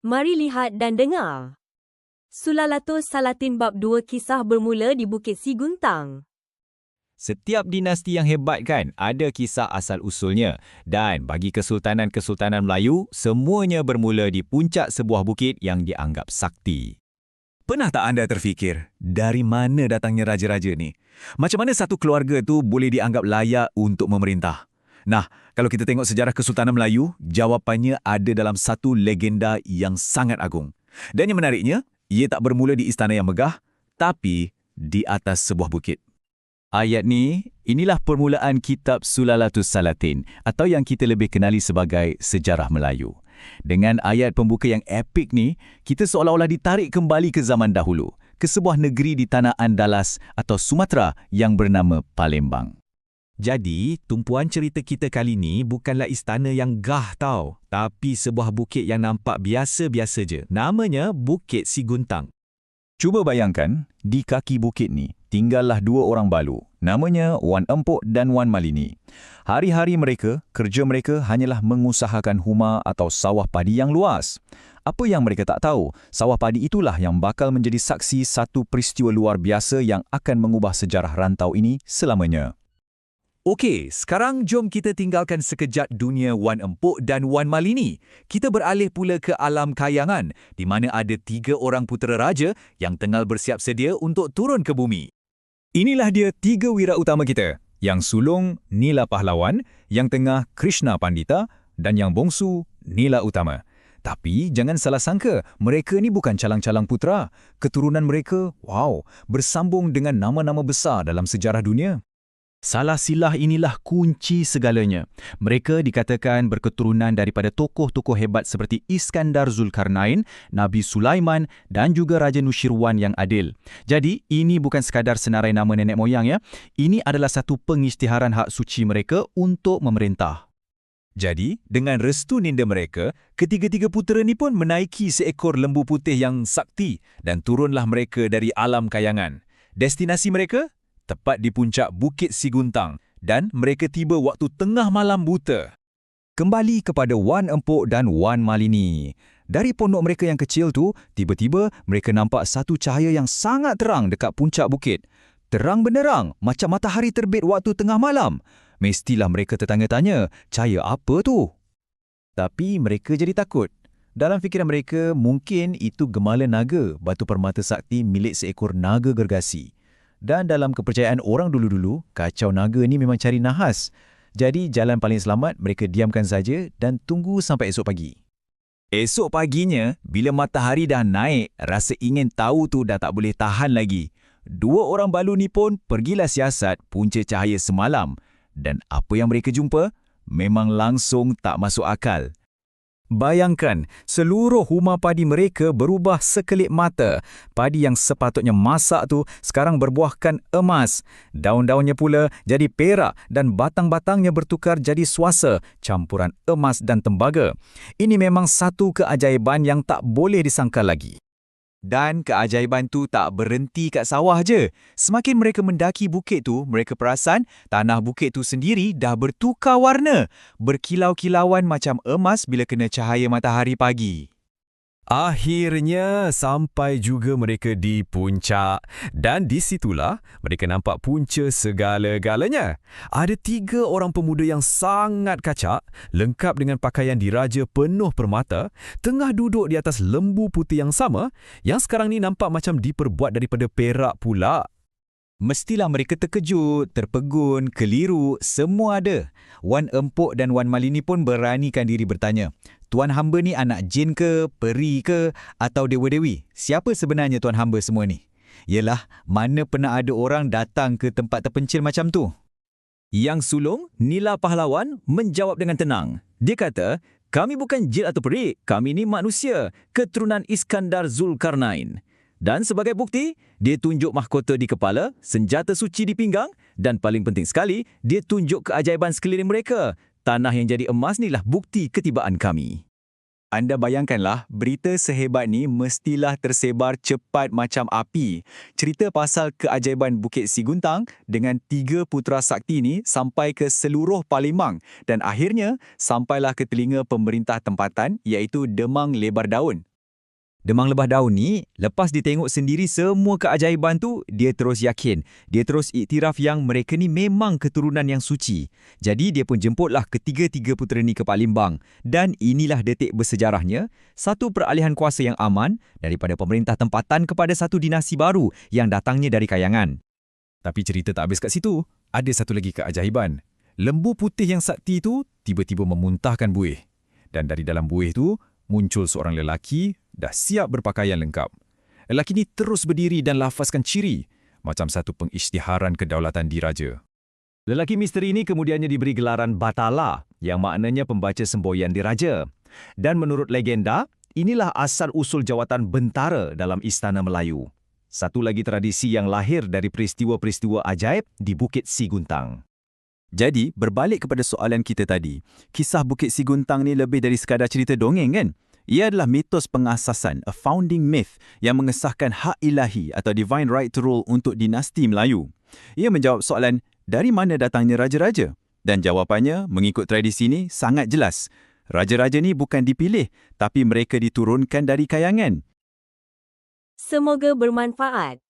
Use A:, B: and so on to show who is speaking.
A: Mari lihat dan dengar. Sulalatus Salatin Bab 2 kisah bermula di Bukit Siguntang.
B: Setiap dinasti yang hebat kan ada kisah asal-usulnya dan bagi kesultanan-kesultanan Melayu semuanya bermula di puncak sebuah bukit yang dianggap sakti.
C: Pernah tak anda terfikir dari mana datangnya raja-raja ni? Macam mana satu keluarga tu boleh dianggap layak untuk memerintah? Nah, kalau kita tengok sejarah Kesultanan Melayu, jawapannya ada dalam satu legenda yang sangat agung. Dan yang menariknya, ia tak bermula di istana yang megah, tapi di atas sebuah bukit.
B: Ayat ni, inilah permulaan kitab Sulalatus Salatin atau yang kita lebih kenali sebagai Sejarah Melayu. Dengan ayat pembuka yang epik ni, kita seolah-olah ditarik kembali ke zaman dahulu, ke sebuah negeri di tanah Andalas atau Sumatera yang bernama Palembang.
C: Jadi, tumpuan cerita kita kali ni bukanlah istana yang gah tau, tapi sebuah bukit yang nampak biasa-biasa je. Namanya Bukit Siguntang.
B: Cuba bayangkan, di kaki bukit ni, tinggallah dua orang balu. Namanya Wan Empuk dan Wan Malini. Hari-hari mereka, kerja mereka hanyalah mengusahakan huma atau sawah padi yang luas. Apa yang mereka tak tahu, sawah padi itulah yang bakal menjadi saksi satu peristiwa luar biasa yang akan mengubah sejarah rantau ini selamanya.
C: Okey, sekarang jom kita tinggalkan sekejap dunia Wan Empuk dan Wan Malini. Kita beralih pula ke alam kayangan, di mana ada tiga orang putera raja yang tengah bersiap sedia untuk turun ke bumi.
B: Inilah dia tiga wira utama kita. Yang sulung, Nila Pahlawan, yang tengah, Krishna Pandita, dan yang bongsu, Nila Utama. Tapi jangan salah sangka, mereka ni bukan calang-calang putera. Keturunan mereka, wow, bersambung dengan nama-nama besar dalam sejarah dunia. Salah silah inilah kunci segalanya. Mereka dikatakan berketurunan daripada tokoh-tokoh hebat seperti Iskandar Zulkarnain, Nabi Sulaiman dan juga Raja Nushirwan yang adil. Jadi, ini bukan sekadar senarai nama nenek moyang ya. Ini adalah satu pengisytiharan hak suci mereka untuk memerintah.
C: Jadi, dengan restu ninda mereka, ketiga-tiga putera ni pun menaiki seekor lembu putih yang sakti dan turunlah mereka dari alam kayangan. Destinasi mereka tepat di puncak Bukit Siguntang dan mereka tiba waktu tengah malam buta.
B: Kembali kepada Wan Empuk dan Wan Malini. Dari pondok mereka yang kecil tu, tiba-tiba mereka nampak satu cahaya yang sangat terang dekat puncak bukit. Terang benerang, macam matahari terbit waktu tengah malam. Mestilah mereka tertanya-tanya, cahaya apa tu? Tapi mereka jadi takut. Dalam fikiran mereka, mungkin itu gemala naga, batu permata sakti milik seekor naga gergasi. Dan dalam kepercayaan orang dulu-dulu, kacau naga ni memang cari nahas. Jadi jalan paling selamat mereka diamkan saja dan tunggu sampai esok pagi.
C: Esok paginya, bila matahari dah naik, rasa ingin tahu tu dah tak boleh tahan lagi. Dua orang balu ni pun pergilah siasat punca cahaya semalam. Dan apa yang mereka jumpa, memang langsung tak masuk akal. Bayangkan, seluruh huma padi mereka berubah sekelip mata. Padi yang sepatutnya masak tu sekarang berbuahkan emas. Daun-daunnya pula jadi perak dan batang-batangnya bertukar jadi suasa, campuran emas dan tembaga. Ini memang satu keajaiban yang tak boleh disangka lagi. Dan keajaiban tu tak berhenti kat sawah je. Semakin mereka mendaki bukit tu, mereka perasan tanah bukit tu sendiri dah bertukar warna. Berkilau-kilauan macam emas bila kena cahaya matahari pagi.
D: Akhirnya sampai juga mereka di puncak dan di situlah mereka nampak punca segala-galanya. Ada tiga orang pemuda yang sangat kacak, lengkap dengan pakaian diraja penuh permata, tengah duduk di atas lembu putih yang sama yang sekarang ni nampak macam diperbuat daripada perak pula.
B: Mestilah mereka terkejut, terpegun, keliru, semua ada. Wan Empuk dan Wan Malini pun beranikan diri bertanya, Tuan hamba ni anak jin ke, peri ke, atau dewa-dewi? Siapa sebenarnya tuan hamba semua ni? Yelah, mana pernah ada orang datang ke tempat terpencil macam tu?
C: Yang sulung, Nila Pahlawan, menjawab dengan tenang. Dia kata, kami bukan jin atau peri, kami ni manusia, keturunan Iskandar Zulkarnain. Dan sebagai bukti, dia tunjuk mahkota di kepala, senjata suci di pinggang dan paling penting sekali, dia tunjuk keajaiban sekeliling mereka. Tanah yang jadi emas ni lah bukti ketibaan kami.
B: Anda bayangkanlah, berita sehebat ni mestilah tersebar cepat macam api. Cerita pasal keajaiban Bukit Siguntang dengan tiga putera sakti ni sampai ke seluruh Palimang dan akhirnya sampailah ke telinga pemerintah tempatan iaitu Demang Lebar Daun Demang lebah daun ni, lepas dia tengok sendiri semua keajaiban tu, dia terus yakin. Dia terus iktiraf yang mereka ni memang keturunan yang suci. Jadi dia pun jemputlah ketiga-tiga putera ni ke Palembang. Dan inilah detik bersejarahnya, satu peralihan kuasa yang aman daripada pemerintah tempatan kepada satu dinasti baru yang datangnya dari Kayangan.
E: Tapi cerita tak habis kat situ. Ada satu lagi keajaiban. Lembu putih yang sakti tu tiba-tiba memuntahkan buih. Dan dari dalam buih tu, muncul seorang lelaki dah siap berpakaian lengkap. Lelaki ni terus berdiri dan lafazkan ciri macam satu pengisytiharan kedaulatan diraja.
B: Lelaki misteri ini kemudiannya diberi gelaran Batala yang maknanya pembaca semboyan diraja. Dan menurut legenda, inilah asal-usul jawatan bentara dalam Istana Melayu. Satu lagi tradisi yang lahir dari peristiwa-peristiwa ajaib di Bukit Siguntang.
F: Jadi, berbalik kepada soalan kita tadi, kisah Bukit Siguntang ni lebih dari sekadar cerita dongeng kan? Ia adalah mitos pengasasan, a founding myth yang mengesahkan hak ilahi atau divine right to rule untuk dinasti Melayu. Ia menjawab soalan, dari mana datangnya raja-raja? Dan jawapannya, mengikut tradisi ini, sangat jelas. Raja-raja ni bukan dipilih, tapi mereka diturunkan dari kayangan.
A: Semoga bermanfaat.